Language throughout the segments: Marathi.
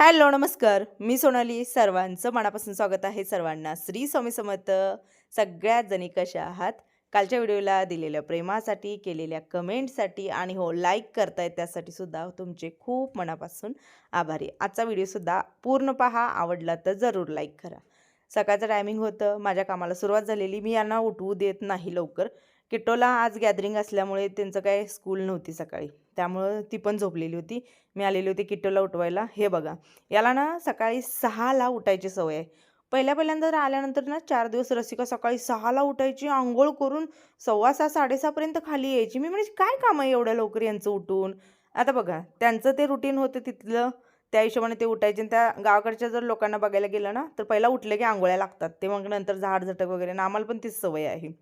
हॅलो नमस्कार. मी सोनाली. सर्वांचं मनापासून स्वागत आहे सर्वांना. श्री स्वामी समर्थ. सगळ्यात जणी कशा आहात? कालच्या व्हिडिओला दिलेल्या प्रेमासाठी केलेल्या कमेंटसाठी आणि हो लाईक करतायत त्यासाठी सुद्धा तुमचे खूप मनापासून आभारी. आजचा व्हिडिओसुद्धा पूर्ण पहा. आवडला तर जरूर लाईक करा. सकाळचं टायमिंग होतं. माझ्या कामाला सुरुवात झालेली. मी यांना उठवू देत नाही लवकर. किट्टोला आज गॅदरिंग असल्यामुळे त्यांचं काय स्कूल नव्हती सकाळी. त्यामुळं ती पण झोपलेली होती. मी आलेली होती किट्टोला उठवायला. हे बघा याला ना सकाळी सहाला उठायची सवय आहे. पहिल्या पहिल्यांदा आल्यानंतर ना चार दिवस रसिका सकाळी सहाला उठायची आंघोळ करून सव्वा सहा साडेसहापर्यंत खाली यायची. मी म्हणजे काय काम आहे एवढ्या लवकर यांचं उठून? आता बघा त्यांचं ते रुटीन होतं तिथलं. त्या हिशोबाने ते उठायचे. आणि त्या गावाकडच्या जर लोकांना बघायला गेलं ना तर पहिला उठले की आंघोळ्या लागतात. ते मग नंतर झाड झटक वगैरे. ना आम्हाला पण तीच सवय आहे.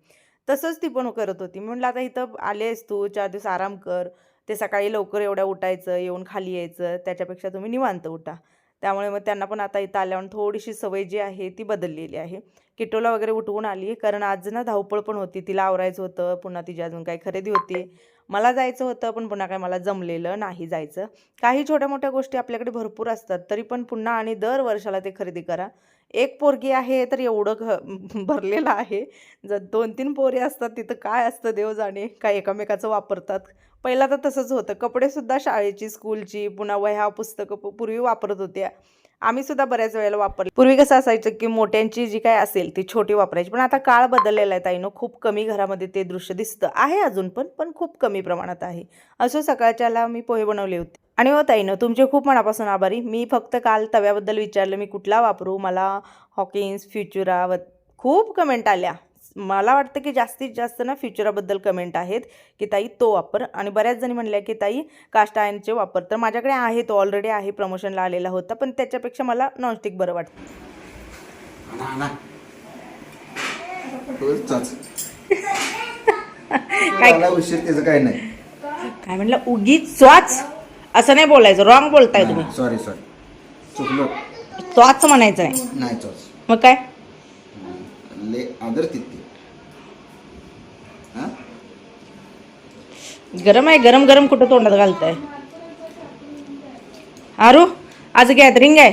तसंच ती पण करत होती. मी म्हटलं आता इथं आलेस तू चार दिवस आराम कर. ते सकाळी लवकर एवढ्या उठायचं येऊन खाली यायचं त्याच्यापेक्षा तुम्ही निवांत उठा. त्यामुळे मग त्यांना पण आता इथं आल्यावर थोडीशी सवय जी आहे ती बदललेली आहे. किटोला वगैरे उठवून आली कारण आज ना धावपळ पण होती तिला आवरायचं होतं पुन्हा तिची अजून काही खरेदी होती. मला जायचं होतं पण पुन्हा काय मला जमलेलं नाही जायचं. काही छोट्या मोठ्या गोष्टी आपल्याकडे भरपूर असतात तरी पण पुन्हा आणि दर वर्षाला ते खरेदी करा. एक पोरगी आहे तर एवढं घ भरलेलं आहे. जर दोन तीन पोरे असतात तिथं काय असतं देव जाणे काय एकामेकाचं वापरतात? पहिला तर तसंच होतं. कपडेसुद्धा शाळेची स्कूलची पुन्हा वह्या पुस्तकं पूर्वी वापरत होत्या. आम्ही सुद्धा बऱ्याच वेळेला वापरले. पूर्वी कसं असायचं की मोठ्यांची जी काय असेल ती छोटी वापरायची. पण आता काळ बदललेला आहे ताईनं. खूप कमी घरामध्ये ते दृश्य दिसतं. आहे अजून पण पण खूप कमी प्रमाणात आहे. असं सकाळच्याला मी पोहे बनवले होते. आणि हो ताईनं तुमचे खूप मनापासून आभारी. मी फक्त काल तव्याबद्दल विचारलं मी कुठला वापरू? मला हॉकिन्स फ्युचुरा व खूप कमेंट आल्या. मला वाटतं की जास्तीत जास्त ना फ्युचराबद्दल कमेंट आहेत की ताई तो वापर. आणि बऱ्याच जणी म्हणल्या की ताई कास्ट आयनचे वापर तर माझ्याकडे आहे तो ऑलरेडी आहे प्रमोशनला आलेला होता पण त्याच्यापेक्षा मला नॉनस्टिक बरं वाटतं. उशीर त्याचं काही नाही. काय म्हणलं? उगीच स्वाच. असं नाही बोलायचं रॉंग बोलताय तुम्ही. सॉरी सॉरी चुकलो. स्वाच म्हणायचं नाही. मग काय? ले आदर तिथे गरम आहे गरम गरम कुठं तोंडात घालताय? आरू आज गॅदरिंग आहे.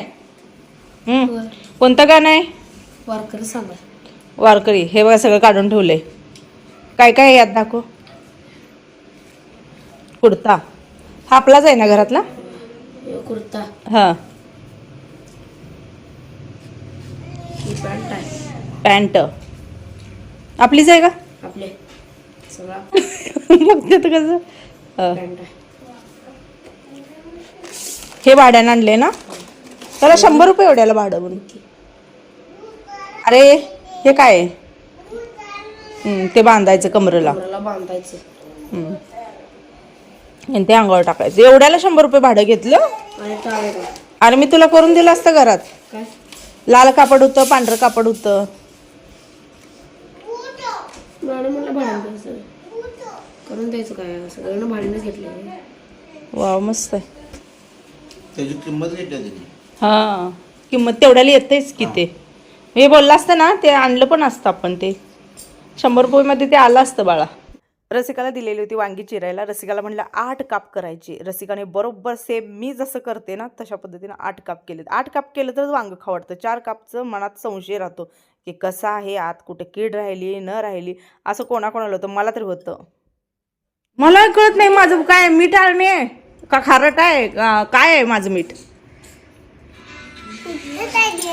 कोणतं गाणं आहे? वारकरी सांगा. वारकरी हे बघा सगळं काढून ठेवलंय. काय काय यात दाखव. कुर्ता. हा आपलाच आहे ना घरातला? कुर्ता. हा. ही पॅन्ट. आपलीच आहे का? आपले. सगळा. बघते तर कसं. हा. हे भाड्यानं आणले ना? त्याला शंभर रुपये एवढ्याला भाडं म्हणून. अरे हे काय आहे? हम्म, ते बांधायचं कमरेला. बांधायचं. हम्म. आणि ते अंगावर टाकायचं. एवढ्याला शंभर रुपये भाडं घेतलं? आणि अरे मी तुला करून दिलं असतं घरात. काय? लाल कापड होतं पांढरं कापड होतं. मॅडम म्हणलं भाडं द्यायचं करून द्यायचं काय? सगळ्यांना भाडीनेच घेतले वा मस्त आहे. त्याची किंमत घेतली त्यांनी हां किंमत तेवढ्याला येतेच की ते. हे बोललं असतं ना ते आणलं पण असतं आपण ते. शंभर रुपयेमध्ये ते आलं असतं बाळा. रसिकाला दिलेली होती वांगी चिरायला. रसिकाला म्हणलं आठ काप करायची. रसिकाने बरोबर सेम मी जसं करते ना तशा पद्धतीनं आठ काप केलेत. आठ काप केलं तर वांग खावडतं चार कापचं मनात संशय राहतो. की कसं आहे आत कुठे कीड राहिली न राहिली असं कोणाकोणाला होतं? मला तरी होतं. मला कळत नाही माझं काय मीठ आहे? का खारट आहे? का- काय आहे माझं मीठ?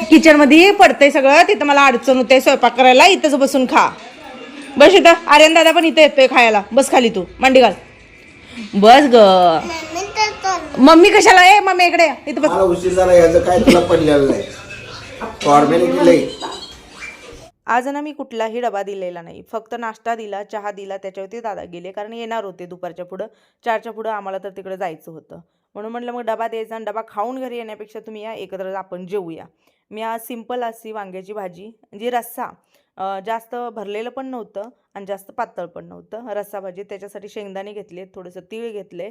किचनमध्ये पडतंय सगळं. तिथं मला अडचण होते. स्वयंपाक करायला इथंच बसून खा. बस इथं. आर्यन दादा पण इथं येतोय खायला. बस खाली तू. मांडी घाल. बस ग. मम्मी कशाला? ए मम्मी इकडे ये. इथं बस. उशीर झाला. याचं काय तुला पडलेलं नाही. आज ना मी कुठलाही डबा दिलेला नाही. फक्त नाश्ता दिला चहा दिला त्याच्यावरती दादा गेले. कारण येणार होते दुपारच्या पुढं. चारच्या पुढं आम्हाला तर तिकडं जायचं होतं. म्हणून म्हटलं मग डबा द्यायचा आणि डबा खाऊन घरी येण्यापेक्षा तुम्ही या एकत्र आपण जेवूया मी आज सिंपल अशी वांग्याची भाजी जी रस्सा जास्त भरलेलं पण नव्हतं आणि जास्त पातळ पण नव्हतं. रस्साभाजी त्याच्यासाठी शेंगदाणे घेतले थोडंसं तीळ घेतले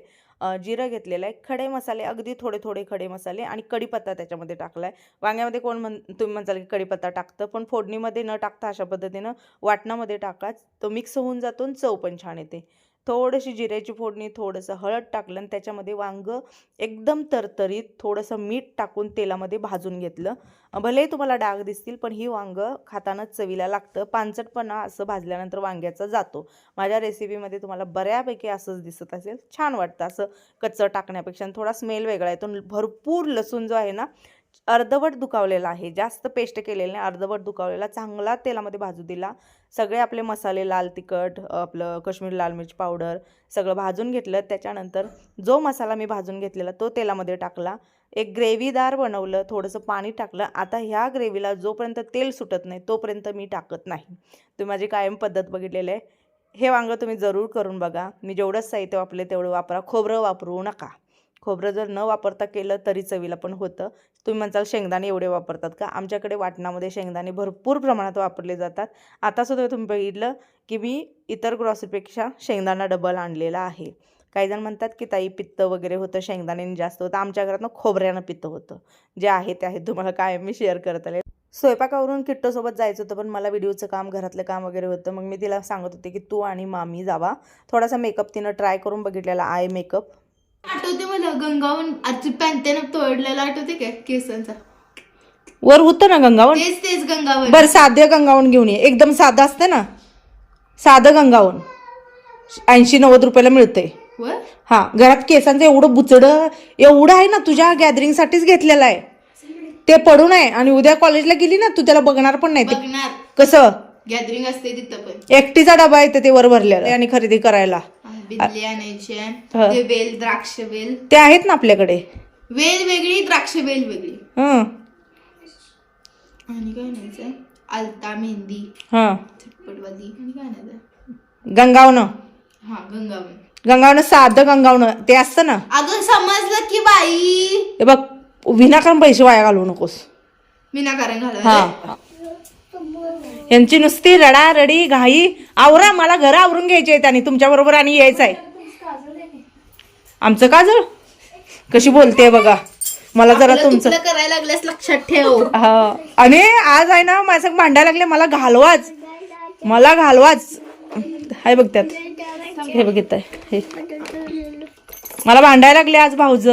जिरं घेतलेलं आहे खडे मसाले अगदी थोडे थोडे खडे मसाले आणि कढीपत्ता त्याच्यामध्ये टाकला आहे वांग्यामध्ये कोण म्हण तुम्ही म्हणताल की कढीपत्ता टाकतं पण फोडणीमध्ये न टाकता अशा पद्धतीनं वाटणामध्ये टाकाच तो मिक्स होऊन जातो आणि चव पण छान येते. थोडीशी जिऱ्याची फोडणी थोडंसं हळद टाकलं आणि त्याच्यामध्ये वांगं एकदम तरतरीत थोडंसं मीठ टाकून तेलामध्ये भाजून घेतलं. भले तुम्हाला डाग दिसतील पण ही वांगं खाताना चवीला लागतं. पानचटपणा असं भाजल्यानंतर वांग्याचा जातो. माझ्या रेसिपीमध्ये तुम्हाला बऱ्यापैकी असंच दिसत असेल. छान वाटतं असं कच्चं टाकण्यापेक्षा आणि थोडा स्मेल वेगळा येतो. भरपूर लसूण जो आहे ना अर्धवट दुखावलेला आहे. जास्त पेस्ट केलेलं नाही अर्धवट दुखावलेला. चांगला तेलामध्ये भाजू दिला. सगळे आपले मसाले लाल तिखट आपलं काश्मीर लाल मिरची पावडर सगळं भाजून घेतलं. त्याच्यानंतर जो मसाला मी भाजून घेतलेला तो तेलामध्ये टाकला. एक ग्रेव्हीदार बनवलं थोडंसं पाणी टाकलं. आता ह्या ग्रेव्हीला जोपर्यंत तेल सुटत नाही तोपर्यंत मी टाकत नाही. तुम्ही माझी कायम पद्धत बघितलेली आहे. हे वांगं तुम्ही जरूर करून बघा. मी जेवढंच साहित्य वापरले तेवढं वापरा. खोबरं वापरू नका. खोबरं जर न वापरता केलं तरी चवीला पण होतं. तुम्ही म्हणसाल शेंगदाणे एवढे वापरतात का? आमच्याकडे वाटणामध्ये शेंगदाणे भरपूर प्रमाणात वापरले जातात. आतासुद्धा तुम्ही बघितलं की मी इतर ग्रॉसरीपेक्षा शेंगदाणा डबल आणलेला आहे. काही जण म्हणतात की ताई पित्त वगैरे होतं शेंगदाण्याने जास्त होतं. आमच्या घरात खोबऱ्यानं पित्त होतं. जे आहे ते आहे. तुम्हाला काय मी शेअर करत आले. स्वयंपाकावरून किट्टोसोबत जायचं होतं पण मला व्हिडिओचं काम घरातलं काम वगैरे होतं. मग मी तिला सांगत होते की तू आणि मामी जावा. थोडासा मेकअप तिनं ट्राय करून बघितलेला आय मेकअप आठवते मला गंगावून आजची पॅन्टेन तोडलेला आठवते काय केसांचा? वर होतं ना गंगावन तेच तेच गंगावन बरं साधं गंगावन घेऊन ये. एकदम साधं असतं ना? साधं गंगावन ऐंशी नव्वद रुपयाला मिळतंय. वर? हा घरात केसांचं एवढं बुचडं एवढं आहे ना तुझ्या गॅदरिंगसाठीच घेतलेलं आहे. ते पडून आहे आणि उद्या कॉलेजला गेली ना तू त्याला बघणार पण नाही ते. बघणार. कसं? गॅदरिंग असते तिथं पण. एकटीचा डबा आहे ते वर भरलेला आणि खरेदी करायला. बिदली आणायच्या हा. ते वेल द्राक्ष वेल. ते आहेत ना आपल्याकडे? वेल वेगळी द्राक्ष वेल वेगळी. हं. आणि काय आणायचंय? आलता मेहंदी. हां. आणि काय आणायचं गंगावनं. हा गंगावन. गंगावनं साधं गंगावनं. ते असतं ना? अगं समजलं की बाई. हे बघ विनाकारण पैसे वाया घालवू नकोस. विनाकारण घालवा हा. यांची नुसती रडा रडी घाई. आवरा मला घर आवरून घ्यायचे आहेत आणि तुमच्या बरोबर आणि यायचं आहे. आमचं काजळ? कशी बोलते बघा. मला जरा तुमचं करायला लागल्यास लक्षात ठेव. हा. आणि आज आहे ना माझं भांडायला लागले मला घालवाच. मला घालवाच. हाय बघ त्यात. हे बघित हे. मला भांडायला लागले आज भाऊज.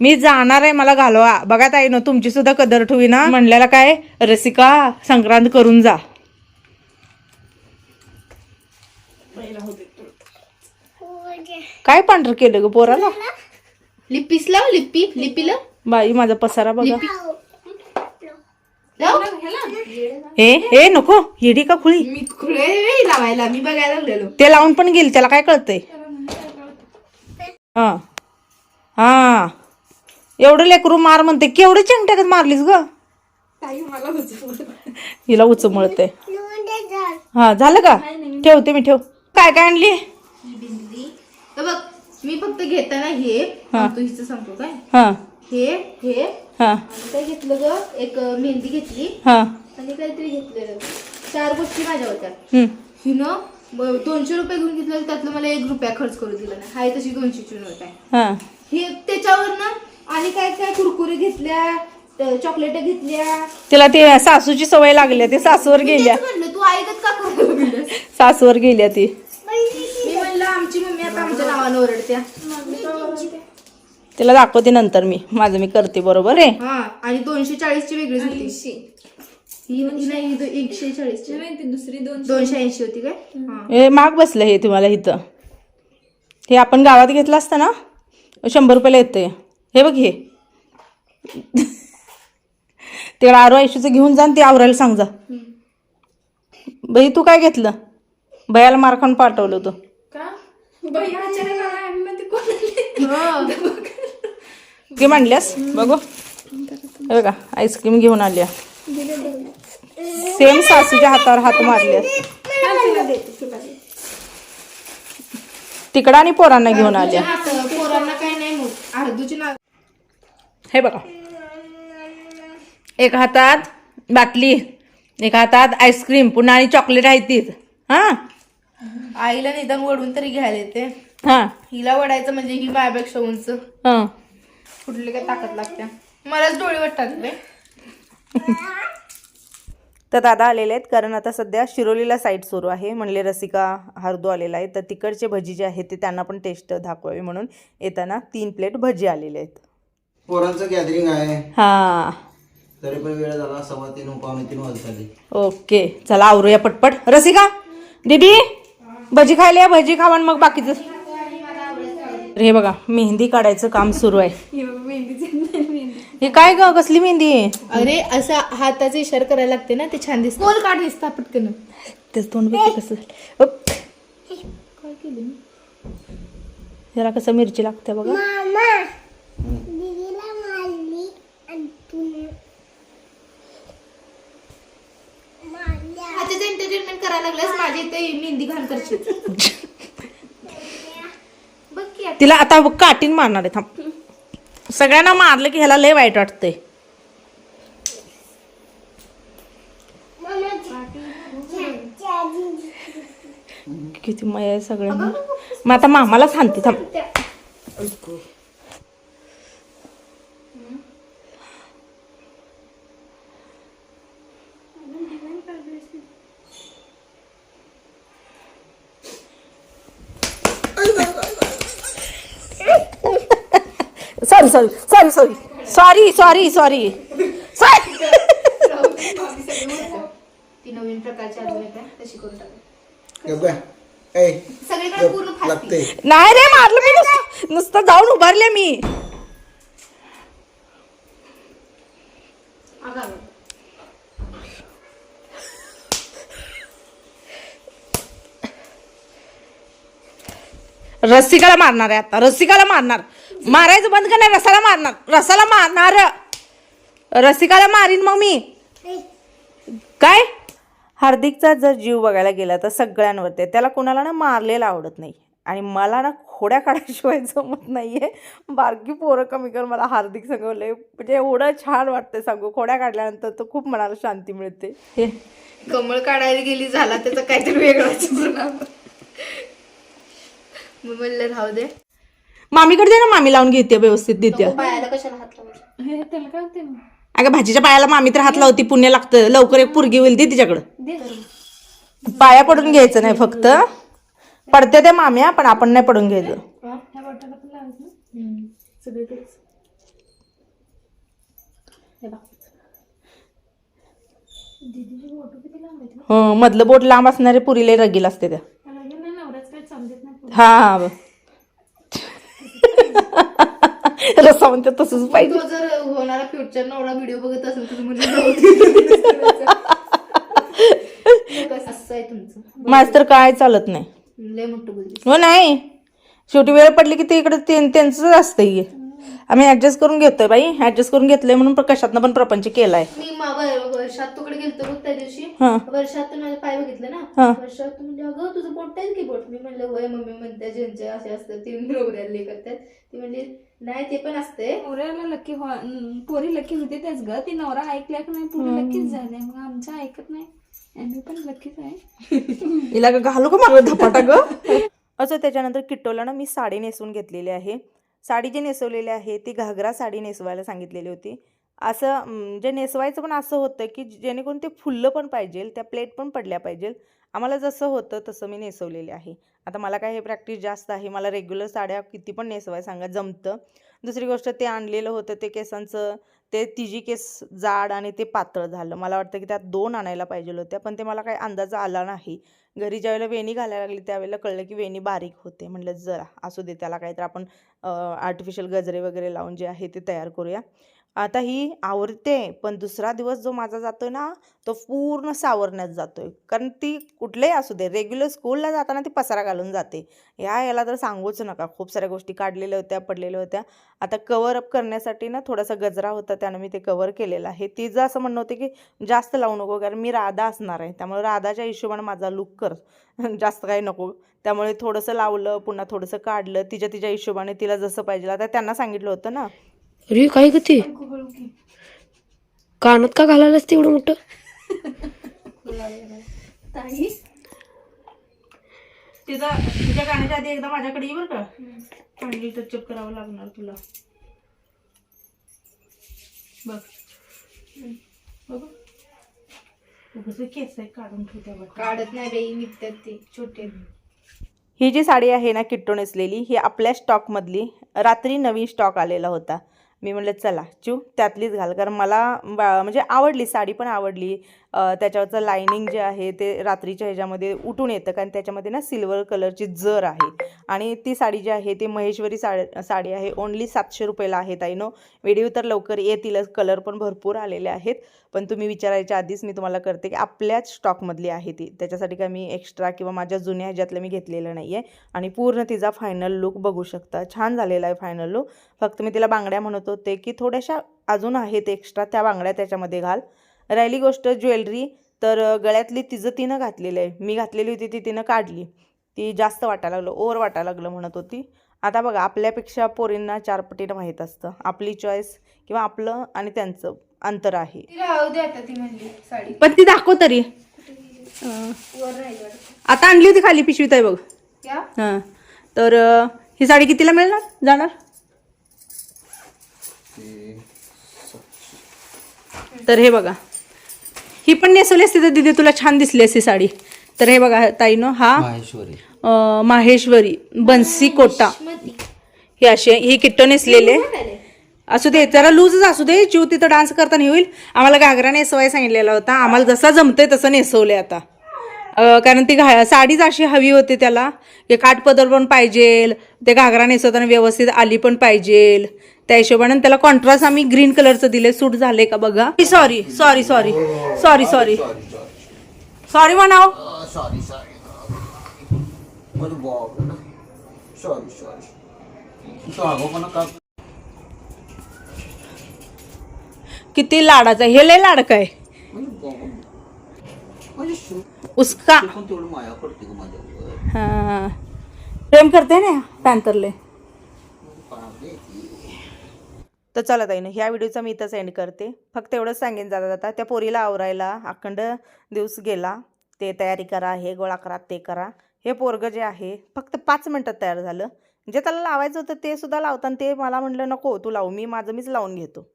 मी जाणार आहे मला घालवा. बघा ताई ना तुमची सुद्धा कदर ठेवी ना. म्हणलेला काय? रसिका संक्रांत करून जा. काय पांढर केलं ग पोराला? लिपीस लाव लिपी लिपीला बाई माझा पसारा बघा. लाव. हे हे नको येडी का खुळी? मी खुळे वेळी लावायला. मी बघायला लागलेलो. ते लावून पण गेल त्याला काय कळतंय? हा. हा. एवढं लेकरू मार म्हणते. केवढे चिंट्याकत मारलीस ग? हिला उचमळते हा झालं का? ठेवते मी ठेव. काय काय आणली? तर बघ मी फक्त घेताना हे सांगतो हिचं सांगतो काय? हा. हे हे हा. आणि काय घेतलं ग? एक मेहंदी घेतली. हा. आणि काहीतरी घेतलेलं चार गोष्टी माझ्या होत्या. हम्म. हिनं ब- दोनशे रुपये घेऊन घेतलं त्यातलं मला एक रुपया खर्च करू दिला नाही. हाय तशी दोनशेची नोट आहे. हा. हे त्याच्यावर ना आणि काय काय कुरकुरे घेतल्या चॉकलेट घेतल्या. तिला ते सासूची सवय लागली ते सासूवर गेल्या. तेच म्हणलं तू ऐकत का करायला लागलीस? सासूवर गेल्या ती. आमच्या नावानं ओरडत्या. तिला दाखवते नंतर मी. माझं मी करते बरोबर आहे? हा आणि दोनशे चाळीस ची वेगळीच होती. ही ही नाही ही दो- एकशे चाळीस दुसरी दोनशे. ऐंशी होती काय? हा. हे महाग बसलं हे तुम्हाला इथं. हे आपण गावात घेतलं असतं ना? शंभर रुपयाला येतं हे बघ हे. तिकडे आरो आयशीचं घेऊन जा आणि ते आवरायला सांग जा. बाई तू काय घेतलं? भयाला मारखान पाठवलं होतं. ते म्हणल्यास बघू. हे बघा आईस्क्रीम घेऊन आल्या. सेम सासूच्या हातावर हात मारल्यास तिकडं आणि पोरांना घेऊन आल्या. आता पोरांना काय नाही अर्धूची हे बघा. एक हातात बाटली एका हातात आईस्क्रीम पुन्हा आणि चॉकलेट आहे तीच हां? आईला निदान वडून तरी घ्यायला येते. हां. हिला वडायचं म्हणजे ही माझ्यापेक्षा उंच. हां. कुठली काय ताकद लागते. मलाच डोळे वाटतात तर दादा आलेले आहेत कारण आता सध्या शिरोलीला साईट सुरू आहे. म्हणले रसिका हार्दू आलेला आहे. तर तिकडचे भजी जे आहेत ते त्यांना पण टेस्ट दाखवावी म्हणून येताना तीन प्लेट भजी आलेले आहेत. पोरांचं गॅदरिंग आहे. हां. तरी पण वेळ झाला सव्वा तीन पावणे तीन वाजत आली ओके चला आवरूया पटपट. रसिका दीदी! भजी खायला या भजी खावा आणि मग बाकीचं. हे बघा मेहंदी काढायचं काम सुरू आहे. हे काय ग कसली मेहंदी? आहे अरे असा हाताचा इशारा करायला लागते ना ते छान दिसत. गोल काढ दिसता पटकन. तेच तोंड बघ कसं झालं. उप. जरा कसं मिरची लागते बघा त्याचं एंटरटेनमेंट करायला लागल्यास माझी इथे मेहंदी घाल करशील बघ की आता. तिला आता काटीन मारणार आहे थांब. सगळ्यांना मारलं की ह्याला लय वाईट वाटतंय. किती मय आहे सगळ्यांना मग आता मामाला सांगते थांब. Sorry sorry sorry sorry sorry sorry sorry ती नवीन प्रकारची आहे तशी करून सगळीकडे पूर्ण नाही रे मारलं मी नुसतं. नुसतं जाऊन उभारले मी. रसिकाला मारणार आहे आता रसिकाला मारणार. मारायचं बंद करणार रसाला मारणार रसाला मारणार. रसिकाला मारीन मग मी. काय? हार्दिकचा जर जीव बघायला गेला तर सगळ्यांवरती. आहे. त्याला कोणाला ना मारलेलं आवडत नाही. आणि मला ना खोड्या काढायशिवाय जमत नाहीये. बारकी पोरं कमी कर मला हार्दिक सांगवलंय. म्हणजे एवढं छान वाटतंय सांगू. खोड्या काढल्यानंतर तर खूप मनाला शांती मिळते. हे. कमळ काढायला गेली झाला त्याचा काहीतरी वेगळाच परिणाम. म्हणलं राहू दे. मामीकडे दे ना मामी लावून घेते व्यवस्थित देते. पायाला कशाला हात लावायचा अगं भाजीच्या पायाला मामी तर हात लावती पुण्य लागतं. लवकर एक पुरगी होईल दे तिच्याकडं. पाया पडून घ्यायचं नाही फक्त. पडते ते माम्या पण आपण नाही पडून घ्यायचं. हो मधलं बोट लांब असणारे पुरीले रगील असते त्या. हा हा रसा म्हणते तसंच पाहिजे तो जर होणारा फ्युचर नवरा व्हिडिओ बघत असेल तर म्हणजे राहू दे. असं आहे तुमचं? माझं तर काय चालत नाही. लय मोठं बोलली हो नाही. शेवटी वेळ पडली की ते इकडे ते त्यांचंच असतं हे. आम्ही ऍडजस्ट करून घेतोय बाई. ऍडजस्ट करून घेतलंय म्हणून प्रकाशातनं पण प्रपंच केलाय. मी मा- वर- वर्षात तुकडे गेलतो बघ त्या दिवशी. हा. वर्षात माझे पाय बघितले हा. ना वर्षात म्हणजे अगं तुझं बोट आहे की बोट मी म्हणलं होय मम्मी म्हणते ज्यांचे असे असतात ते नवऱ्याला करतात. ती म्हणली नाही ते पण असते नवऱ्याला लकी पोरी लकी होते तेच ग. ती नवरा ऐकल्या की नाही पोरी लकीच झाल्या. मग आमच्या ऐकत नाही. आम्ही पण लकीच आहे. हिला ग घालू का मागं धपाटा ग? असं त्याच्यानंतर किट्टोला ना मी साडी नेसवून घेतलेली आहे. साडी जी नेसवलेली आहे ती घागरा साडी नेसवायला सांगितलेली होती. असं जे नेसवायचं पण असं होतं की जेणेकरून ते फुललं पण पाहिजे त्या प्लेट पण पडल्या पाहिजे आम्हाला जसं होतं तसं मी नेसवलेली आहे. आता मला काय हे प्रॅक्टिस जास्त आहे. मला रेग्युलर साड्या किती पण नेसवाय सांगा जमतं. दुसरी गोष्ट ते आणलेलं होतं ते केसांचं ते तिजी केस जाड आणि ते पातळ झालं. मला वाटतं की त्यात दोन आणायला पाहिजे होत्या पण ते मला काही अंदाज आला नाही. घरी ज्यावेळेला वेणी घालायला लागली त्यावेळेला कळलं की वेणी बारीक होते. म्हटलं जरा असू दे त्याला काहीतरी आपण आर्टिफिशियल गजरे वगैरे लावून जे आहे ते तयार करूया. आता ही आवरते पण दुसरा दिवस जो माझा जातोय ना तो पूर्ण सावरण्यात जातोय. कारण ती कुठलंही असू दे रेग्युलर स्कूलला जाताना ती पसारा घालून जाते. या याला तर सांगूच नका. खूप साऱ्या गोष्टी काढलेल्या होत्या पडलेल्या होत्या. आता कवर अप करण्यासाठी ना थोडासा गजरा होता त्यानं मी ते कवर केलेलं आहे. तिचं असं म्हणणं होतं की जास्त लावू नको कारण मी राधा असणार आहे. त्यामुळे राधाच्या हिशोबाने माझा लुक कर. जास्त काही नको. त्यामुळे थोडंसं लावलं पुन्हा थोडंसं काढलं तिच्या तिच्या हिशोबाने तिला जसं पाहिजे. आता त्यांना सांगितलं होतं ना अरे काय ग ते? कानात का घालायलाच ते एवढं मोठं तिचा तिच्या गाण्याच्या आधी एकदा माझ्याकडे ये बरं का. चांगली टचअप करावं लागणार तुला. बघ. बघ. केस काढून ठेवते काढत नाही बाई निघतात ते छोटे. ही जी साडी आहे ना किट्टो नेसलेली ही आपल्या स्टॉकमधली रात्री नवीन स्टॉक आलेला होता. मी म्हणलं चला चू त्यातलीच घाल. कारण मला बा- म्हणजे आवडली साडी पण आवडली. त्याच्यावरचं लायनिंग जे आहे ते रात्रीच्या ह्याच्यामध्ये उठून येतं. कारण त्याच्यामध्ये ना सिल्वर कलरची जर आहे. आणि ती साडी जी आहे ती महेश्वरी साडी साडी आहे. ओन्ली सातशे रुपयाला आहे ताईनो व्हिडिओ तर लवकर येतीलच. कलर पण भरपूर आलेले आहेत. पण तुम्ही विचारायच्या आधीच मी तुम्हाला करते की आपल्याच स्टॉकमधली आहे ती. त्याच्यासाठी काय मी एक्स्ट्रा किंवा माझ्या जुन्या ह्याच्यातलं मी घेतलेलं नाही आहे आणि पूर्ण तिचा फायनल लुक बघू शकता. छान झालेला आहे फायनल लुक फक्त मी तिला बांगड्या म्हणत होते की थोड्याशा अजून आहेत एक्स्ट्रा त्या बांगड्या त्याच्यामध्ये घाल. राहिली गोष्ट ज्वेलरी तर गळ्यातली तिचं तिनं घातलेलं आहे. मी घातलेली होती ती तिनं काढली. ती जास्त वाटायला लागलं ओवर वाटायला लागलं म्हणत होती. आता बघा आपल्यापेक्षा पोरींना चार पटीनं माहीत असतं. आपली चॉईस किंवा आपलं आणि त्यांचं अंतर आहे. पण ती दाखव तरी. आता आणली होती खाली पिशवीत आहे बघ. क्या? हां. तर ही साडी कितीला मिळणार? जाणार? तर हे बघा. ही पण नेसवली असती तर दिदी तुला छान दिसली असती साडी. तर हे बघा ताईनो हा माहेश्वरी. अ, माहेश्वरी बन्सी कोटा. ही अशी आहे. ही किट्ट नेसलेले असू दे जरा लूजच असू दे जीव तिथं डान्स करताना होईल. आम्हाला घागरा नेसवाय सांगितलेला होता. आम्हाला जसा जमतंय तसं नेसवलंय आता. कारण ती घा साडीच अशी हवी होती त्याला. की काठपदर पण पाहिजेल ते घागरा नेसवताना व्यवस्थित आली पण पाहिजेल. त्या हिशोबाने त्याला कॉन्ट्रास्ट आम्ही ग्रीन कलरचं दिले सूट झाले का बघा? Sorry sorry sorry sorry sorry sorry म्हणाव. सॉरी सॉरी किती लाडाचा हे लय लाडका आहे. उसका। हा. प्रेम करते ना पॅन्थरले? तर चला ताईनं ह्या व्हिडिओचा मी इथंच एंड करते. फक्त एवढंच सांगेन जाता जाता त्या पोरीला आवरायला अखंड दिवस गेला. ते तयारी करा हे गोळा करा ते करा. हे पोरगं जे आहे फक्त पाच मिनटात तयार झालं. जे त्याला लावायचं होतं ते सुद्धा लावताना ते मला म्हटलं नको तू लावू मी माझं मीच लावून घेतो.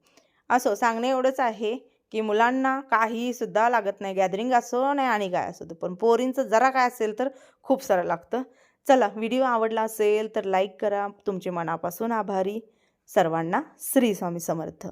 असो सांगणे एवढंच आहे. की मुलांना काही सुद्धा लागत नाही. गॅदरिंग असो नाही आणि काय असो पण पोरींचं जरा काय असेल तर खूप सारं लागतं. चला व्हिडिओ आवडला असेल तर लाईक करा. तुमचे मनापासून आभारी. सर्वांना श्री स्वामी समर्थ.